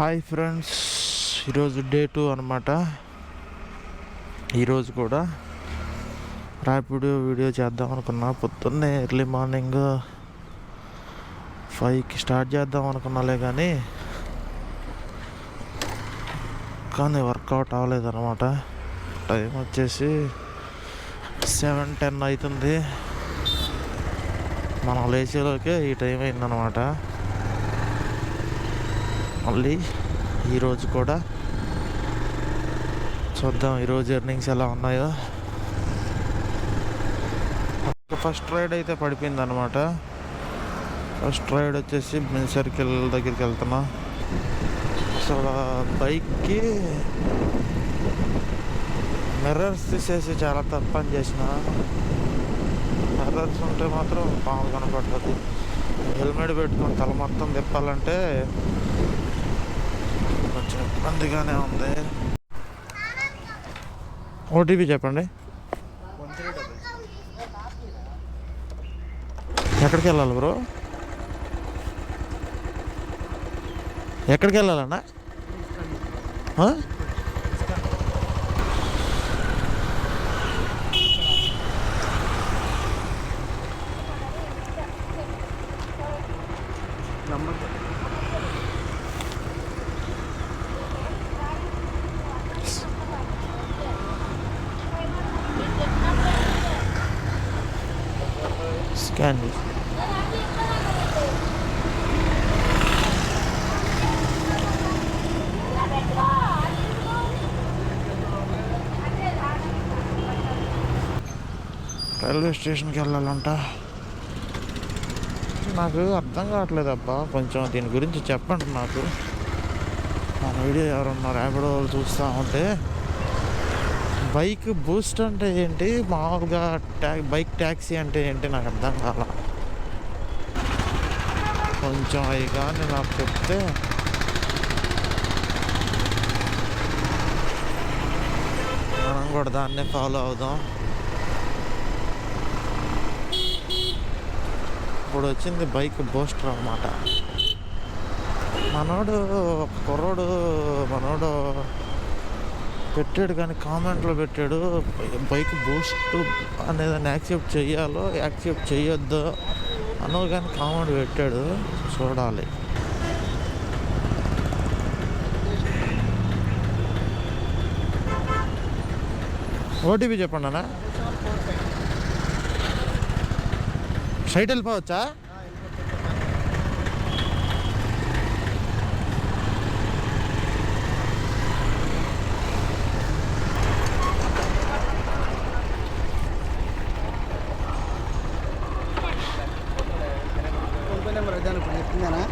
Hi friends ఈరోజు day two అనమాట ఈరోజు కూడా ర్యాపిడ్ వీడియో చేద్దాం అనుకున్నా. పొద్దున్నే ఎర్లీ మార్నింగ్ ఫైవ్కి స్టార్ట్ చేద్దాం అనుకున్నాలే కానీ కానీ వర్కౌట్ అవ్వలేదన్నమాట టైం వచ్చేసి సెవెన్ టెన్ అవుతుంది. మనం లేచేలోకే ఈ టైం అయిందనమాట మళ్ళీ ఈరోజు కూడా చూద్దాం ఈరోజు ఎర్నింగ్స్ ఎలా ఉన్నాయో. ఫస్ట్ రైడ్ అయితే పడిపోయింది అనమాట ఫస్ట్ రైడ్ వచ్చేసి మిన్ సర్కిల్ దగ్గరికి వెళ్తున్నా. అసలు బైక్కి మిర్రర్స్ తీసేసి చాలా తప్పని పని చేసిన. మిర్రర్స్ ఉంటే మాత్రం పాము కనపడుతుంది హెల్మెట్ పెట్టుకొని తల మొత్తం తిప్పాలంటే కొంచెం ఇబ్బందిగానే ఉంది. ఓటీపీ చెప్పండి. ఎక్కడికి వెళ్ళాలి బ్రో? ఎక్కడికి వెళ్ళాలన్నా? ఆ? రైల్వే స్టేషన్కి వెళ్ళాలంట. నాకు అర్థం కావట్లేదు అబ్బా. కొంచెం దీని గురించి చెప్పండి నాకు. మన వీడియో ఎవరన్నా ర్యాపిడో వాళ్ళు చూస్తూ ఉంటే. బైక్ బూస్ట్ అంటే ఏంటి? మామూలుగా ట్యా బైక్ ట్యాక్సీ అంటే ఏంటి? నాకు అర్థం కాల. కొంచెం అవి కానీ నాకు చెప్తే. మనం కూడా దాన్నే ఫాలో అవుదాం. ఇప్పుడు వచ్చింది బైక్ బూస్టర్ అనమాట మనోడు కుర్రోడు మనోడు పెట్టాడు కానీ కామెంట్లో పెట్టాడు బైక్ బూస్ట్ అనేది యాక్సెప్ట్ చెయ్యాలో యాక్సెప్ట్ చేయొద్దు అనో కానీ కామెంట్ పెట్టాడు చూడాలి. ఓటీపీ చెప్పండి అన్న. సైట్ వెళ్ళిపోవచ్చా ఫోన్ పే నెంబర్ ఇదాను ఇప్పుడు చెప్పిందేనా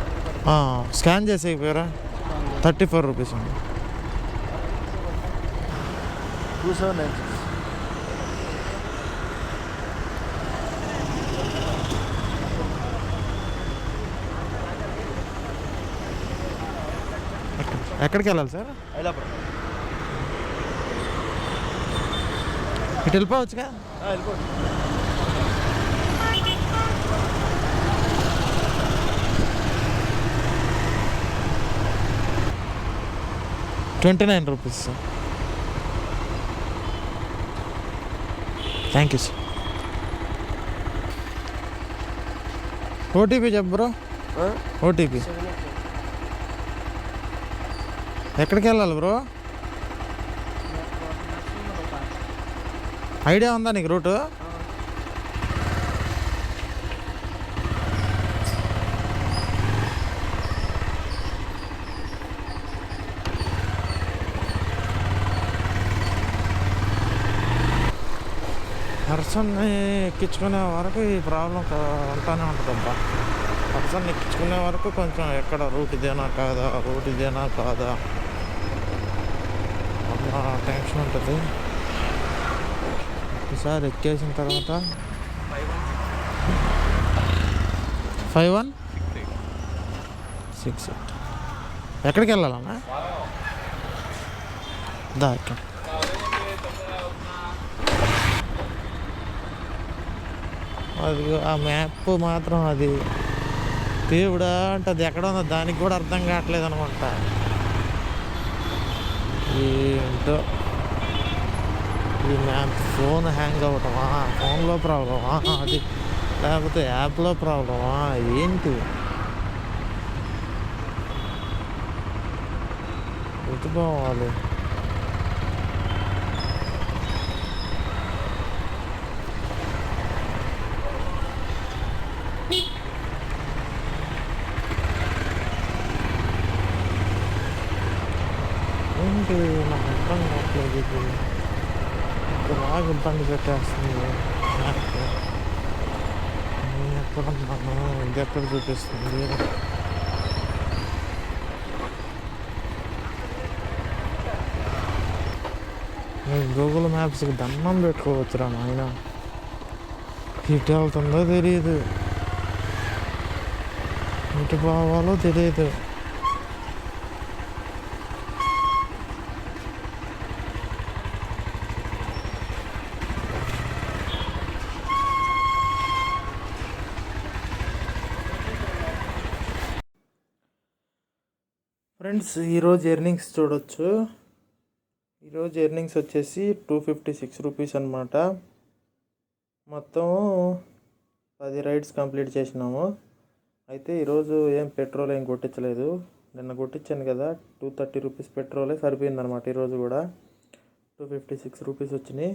ఆ, స్కాన్ చేసే పేరా? థర్టీ ఫోర్ రూపీస్ అండి. టూ సెవెన్ నైన్ సిక్స్ ఎక్కడికి వెళ్ళాలి సార్? ఐలాపురం ఇటు వెళ్ళిపోవచ్చుగా? వెళ్ళిపోండి twenty nine rupees sir thank you sir OTP చెప్పు బ్రో ఓటీపీ ఎక్కడికి వెళ్ళాలి బ్రో ఐడియా ఉందా నీకు రూటు? పర్సన్ని ఎక్కించుకునే వరకు ఈ ప్రాబ్లం ఉంటానే ఉంటుందబ్బా. పర్సన్ ఎక్కించుకునే వరకు కొంచెం ఎక్కడ రూట్ ఇదేనా కాదా రూట్ ఇదేనా కాదా? అన్న టెన్షన్ ఉంటుంది. ఒకసారి ఎక్కేసిన తర్వాత ఫైవ్ వన్? Six eight. ఎక్కడికి వెళ్ళాలన్నా? దా ఇక్కడ. అది ఆ మ్యాప్ మాత్రం అది దేవుడా అంటే అది ఎక్కడ ఉందో దానికి కూడా అర్థం కావట్లేదు అనమాట ఏంటో? ఈ మ్యాప్ ఫోన్ హ్యాంగ్ అవ్వటమా? ఫోన్లో ప్రాబ్లమా? అది లేకపోతే యాప్లో ప్రాబ్లమా? ఏంటి? ఎటు పోవాలి Perché però compagno per testa mi ha parlato non è proprio per studiare Google மேப்ஸுக்கு தம்மம் petrol வச்சுறான் மைனா கிட்ட தந்தா தெரியுது இட்டு பாவாலும் தெரியுது ఫ్రెండ్స్ ఈరోజు ఎర్నింగ్స్ చూడొచ్చు. ఈరోజు ఎర్నింగ్స్ వచ్చేసి టూ ఫిఫ్టీ సిక్స్ రూపీస్ అనమాట మొత్తం పది రైడ్స్ కంప్లీట్ చేసినాము. అయితే ఈరోజు ఏం పెట్రోల్ ఏం కొట్టించలేదు. నిన్న కొట్టించాను కదా టూ థర్టీ రూపీస్ పెట్రోలే సరిపోయిందనమాట ఈరోజు కూడా. టూ ఫిఫ్టీ సిక్స్ రూపీస్ వచ్చినాయి.